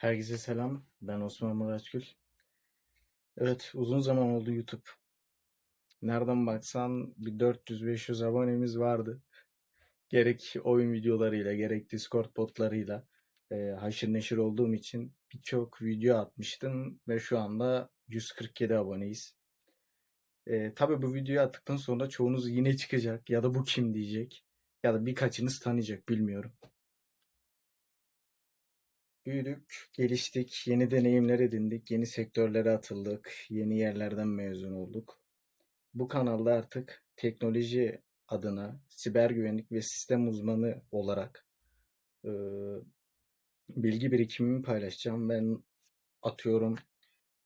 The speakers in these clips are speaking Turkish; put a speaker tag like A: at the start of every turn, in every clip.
A: Herkese selam. Ben Osman Muratgül. Evet, uzun zaman oldu YouTube. Nereden baksan bir 400-500 abonemiz vardı. Gerek oyun videolarıyla, gerek Discord botlarıyla e, haşır neşir olduğum için birçok video atmıştım ve şu anda 147 aboneyiz. E, tabii bu videoyu attıktan sonra çoğunuz yine çıkacak ya da bu kim diyecek ya da birkaçınız tanıyacak bilmiyorum. Büyüdük, geliştik, yeni deneyimler edindik, yeni sektörlere atıldık, yeni yerlerden mezun olduk. Bu kanalda artık teknoloji adına siber güvenlik ve sistem uzmanı olarak e, bilgi birikimimi paylaşacağım. Ben atıyorum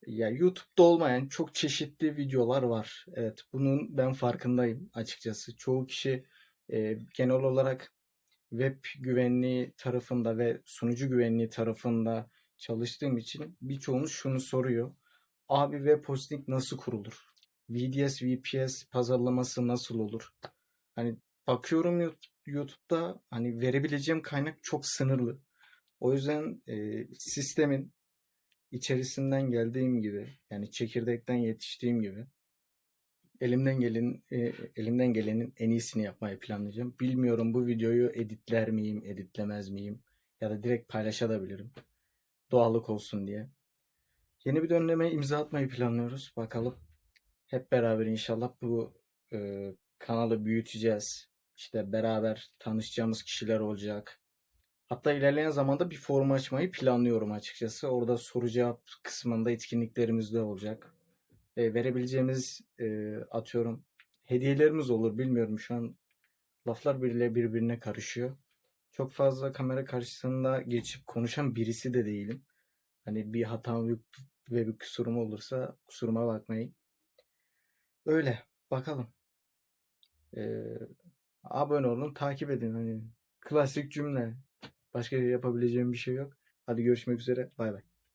A: ya YouTube'da olmayan çok çeşitli videolar var. Evet, bunun ben farkındayım açıkçası. Çoğu kişi e, genel olarak web güvenliği tarafında ve sunucu güvenliği tarafında çalıştığım için birçoğunuz şunu soruyor. Abi web hosting nasıl kurulur? VDS, VPS pazarlaması nasıl olur? Hani bakıyorum Yout- YouTube'da hani verebileceğim kaynak çok sınırlı. O yüzden e, sistemin içerisinden geldiğim gibi yani çekirdekten yetiştiğim gibi elimden gelen e, elimden gelenin en iyisini yapmayı planlayacağım. Bilmiyorum bu videoyu editler miyim, editlemez miyim ya da direkt paylaşabilirim. Doğallık olsun diye. Yeni bir döneme imza atmayı planlıyoruz. Bakalım. Hep beraber inşallah bu e, kanalı büyüteceğiz. İşte beraber tanışacağımız kişiler olacak. Hatta ilerleyen zamanda bir forum açmayı planlıyorum açıkçası. Orada soru cevap kısmında etkinliklerimiz de olacak. E, verebileceğimiz e, atıyorum hediyelerimiz olur. Bilmiyorum şu an laflar biriyle birbirine karışıyor. Çok fazla kamera karşısında geçip konuşan birisi de değilim. Hani bir hatam ve bir kusurum olursa kusuruma bakmayın. Öyle. Bakalım. Ee, abone olun, takip edin. Hani klasik cümle. Başka yapabileceğim bir şey yok. Hadi görüşmek üzere. Bay bay.